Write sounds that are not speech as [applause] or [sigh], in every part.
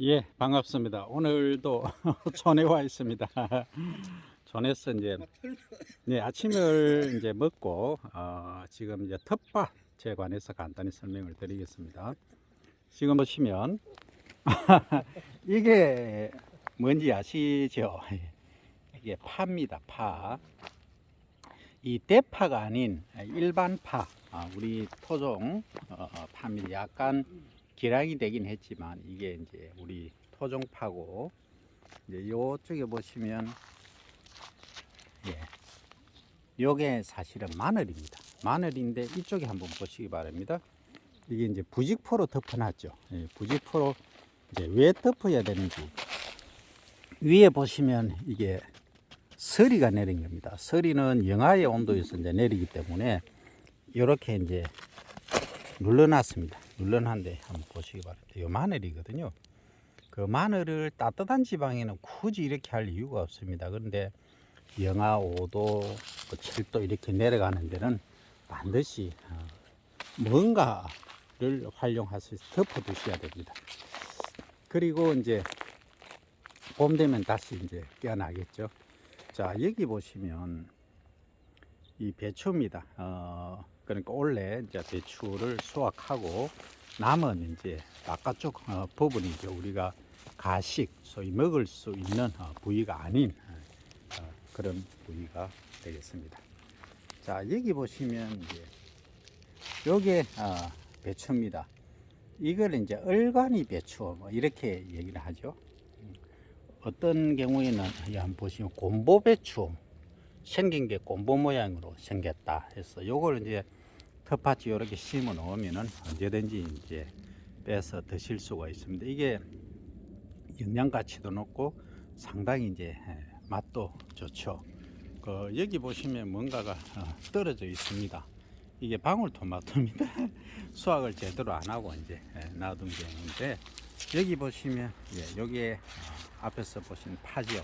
예, 반갑습니다. 오늘도 [laughs] 촌에 와 있습니다. [laughs] 촌에서 이제 네, 아침을 이제 먹고 어, 지금 이제 텃밭에 관해서 간단히 설명을 드리겠습니다. 지금 보시면 [laughs] 이게 뭔지 아시죠? 이게 파입니다. 파. 이 대파가 아닌 일반 파, 아, 우리 토종 어, 어, 파입니다. 약간 기량이 되긴 했지만 이게 이제 우리 토종파고 이제 요쪽에 보시면 예. 요게 사실은 마늘입니다. 마늘인데 이쪽에 한번 보시기 바랍니다. 이게 이제 부직포로 덮어놨죠. 예, 부직포로 이제 왜 덮어야 되는지 위에 보시면 이게 서리가 내린 겁니다. 서리는 영하의 온도에서 이제 내리기 때문에 이렇게 이제 눌러놨습니다. 눌러놨는데 한번 보시기 바랍니다. 이 마늘이거든요. 그 마늘을 따뜻한 지방에는 굳이 이렇게 할 이유가 없습니다. 그런데 영하 5도, 7도 이렇게 내려가는 데는 반드시 어, 뭔가를 활용해서 덮어 두셔야 됩니다. 그리고 이제 봄 되면 다시 이제 깨어나겠죠. 자, 여기 보시면 이 배추입니다. 어, 그러니까 원래 이제 배추를 수확하고 남은 이제 바깥쪽 어, 부분이 이제 우리가 가식, 소위 먹을 수 있는 어, 부위가 아닌 어, 그런 부위가 되겠습니다. 자, 여기 보시면 이제 요게 어, 배추입니다. 이걸 이제 얼간이 배추 뭐 이렇게 얘기를 하죠. 음, 어떤 경우에는 이 한번 보시면 곰보 배추 생긴 게 곰보 모양으로 생겼다 해서 요걸 이제 텃밭에 이렇게 심어 놓으면은 언제든지 이제 빼서 드실 수가 있습니다. 이게 영양 가치도 높고 상당히 이제 예, 맛도 좋죠. 그 여기 보시면 뭔가가 어, 떨어져 있습니다. 이게 방울토마토입니다. [laughs] 수확을 제대로 안 하고 이제 예, 놔둔 경우인데 여기 보시면 예, 여기에 어, 앞에서 보신 파지요.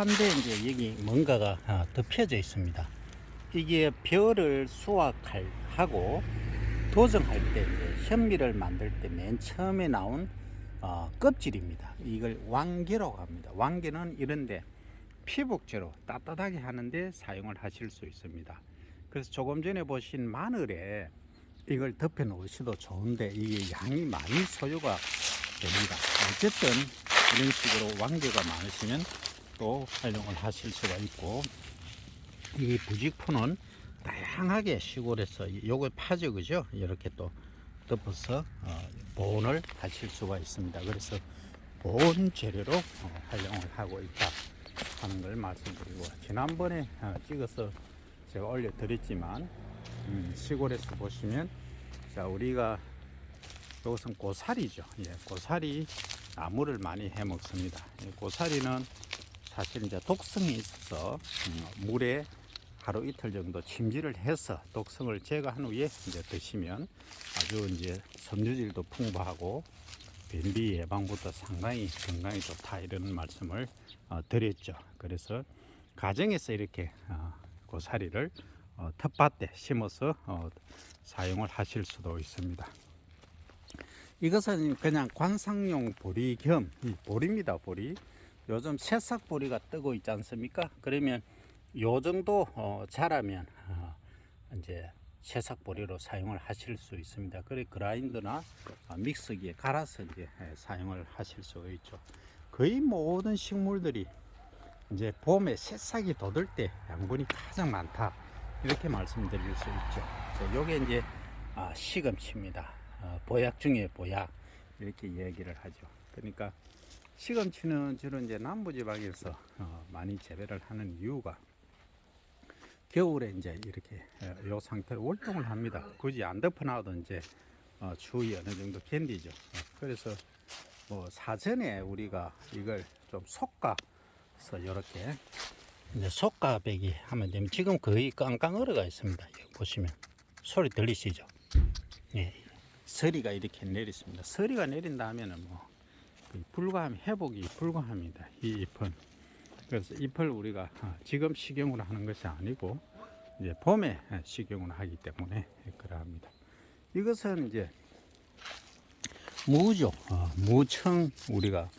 판데 이제 여기 뭔가가 어, 덮여져 있습니다. 이게 벼를 수확할 하고 도정할 때 현미를 만들 때 맨 처음에 나온 어, 껍질입니다. 이걸 왕개라고 합니다. 왕개는 이런데 피복제로 따뜻하게 하는데 사용을 하실 수 있습니다. 그래서 조금 전에 보신 마늘에 이걸 덮여 놓으셔도 좋은데 이게 양이 많이 소요가 됩니다. 어쨌든 이런 식으로 왕개가 많으시면 또 활용을 하실 수가 있고 이 부직포는 다양하게 시골에서 이- 요거 파죠 그죠? 이렇게 또 덮어서 어, 보온을 하실 수가 있습니다. 그래서 보온 재료로 어, 활용을 하고 있다 하는 걸 말씀드리고 지난번에 어, 찍어서 제가 올려드렸지만 음, 시골에서 보시면 자 우리가 이것은 고사리죠. 예, 고사리 나무를 많이 해 먹습니다. 이 고사리는 사실 이제 독성이 있어서 음, 물에 하루 이틀 정도 침지를 해서 독성을 제거한 후에 이제 드시면 아주 이제 섬유질도 풍부하고 변비 예방부터 상당히 건강에 좋다 이런 말씀을 어, 드렸죠. 그래서 가정에서 이렇게 어, 고사리를 어, 텃밭에 심어서 어, 사용을 하실 수도 있습니다. 이것은 그냥 관상용 보리 겸이 보리입니다. 보리. 요즘 새싹 보리가 뜨고 있지 않습니까? 그러면 요 정도 어, 자라면 어, 이제 새싹 보리로 사용을 하실 수 있습니다. 그래 그라인더나 어, 믹서기에 갈아서 이제 예, 사용을 하실 수가 있죠. 거의 모든 식물들이 이제 봄에 새싹이 돋을 때 양분이 가장 많다 이렇게 말씀드릴 수 있죠. 자, 요게 이제 아, 시금치입니다. 어, 보약 중에 보약 이렇게 얘기를 하죠. 그러니까 시금치는 주로 이제 남부지방에서 어, 많이 재배를 하는 이유가 겨울에 이제 이렇게 어, 요 상태로 월동을 합니다. 굳이 안 덮어놔도 이제 어, 추위 어느 정도 견디죠. 어, 그래서 뭐 사전에 우리가 이걸 좀 솎아서 이렇게 이제 솎아배기 하면 되면 지금 거의 깡깡 얼어가 있습니다. 보시면 소리 들리시죠? 예, 서리가 이렇게 내렸습니다. 서리가 내린다 하면은 뭐 불가함 회복이 불가합니다. 이 잎은 그래서 잎을 우리가 어, 지금 식용으로 하는 것이 아니고 이제 봄에 식용을 하기 때문에 그러합니다. 이것은 이제 무죠. 어, 무청 우리가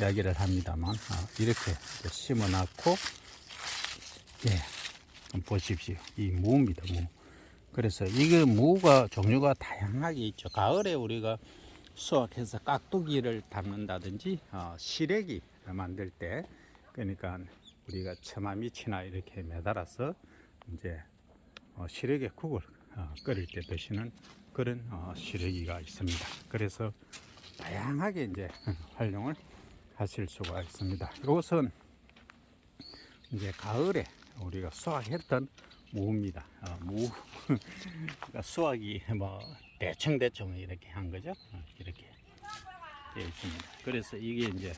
이야기를 합니다만 어, 이렇게 심어놨고 예, 보십시오. 이 무입니다. 무. 그래서 이게 무가 종류가 다양하게 있죠. 가을에 우리가 수확해서 깍두기를 담는다든지 어, 시래기 만들 때 그러니까 우리가 처마 밑이나 이렇게 매달아서 이제 어, 시래기 국을 어, 끓일 때 드시는 그런 어, 시래기가 있습니다. 그래서 다양하게 이제 [laughs] 활용을 하실 수가 있습니다. 이것은 이제 가을에 우리가 수확했던 무입니다. 어, 무 그러니까 수확이 뭐 대충 대충 이렇게 한 거죠. 어, 이렇게 되어 있습니다. 그래서 이게 이제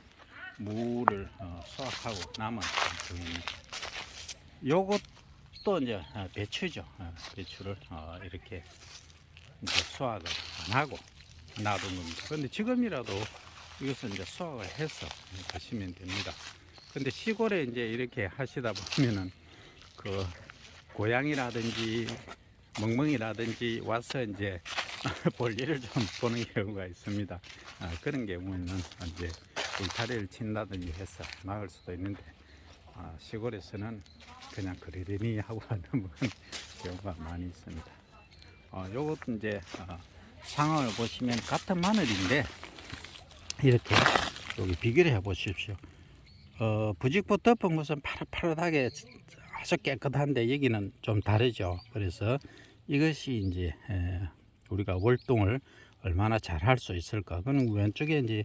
무를 어, 수확하고 남은 중입니다. 요것도 이제 어, 배추죠. 어, 배추를 어, 이렇게 이제 수확을 안 하고 놔둔 겁니다. 근데 지금이라도 이것은 이제 수확을 해서 하시면 됩니다. 근데 시골에 이제 이렇게 하시다 보면은 그 고양이라든지 멍멍이라든지 와서 이제 [laughs] 볼 일을 좀 보는 경우가 있습니다. 아, 그런 경우는 이제 울타리를 친다든지 해서 막을 수도 있는데 아, 시골에서는 그냥 그러려니 하고 [laughs] 하는 경우가 많이 있습니다. 어, 요것도 이제 어, 상황을 보시면 같은 마늘인데 이렇게 여기 비교를 해 보십시오. 어, 부직포 덮은 것은 파릇파릇하게 아주 깨끗한데 여기는 좀 다르죠. 그래서 이것이 이제 에, 우리가 월동을 얼마나 잘 할 수 있을까. 그는 왼쪽에 이제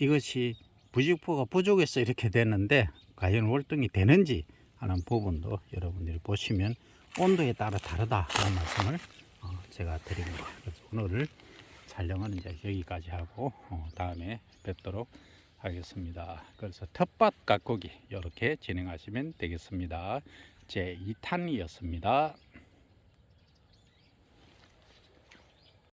이것이 부직포가 부족해서 이렇게 되는데 과연 월동이 되는지 하는 부분도 여러분들이 보시면 온도에 따라 다르다 하는 말씀을 어, 제가 드립니다. 그래서 오늘 촬영은 이제 여기까지 하고 어, 다음에 뵙도록 하겠습니다. 그래서 텃밭 가꾸기 이렇게 진행하시면 되겠습니다. 제 2탄이었습니다.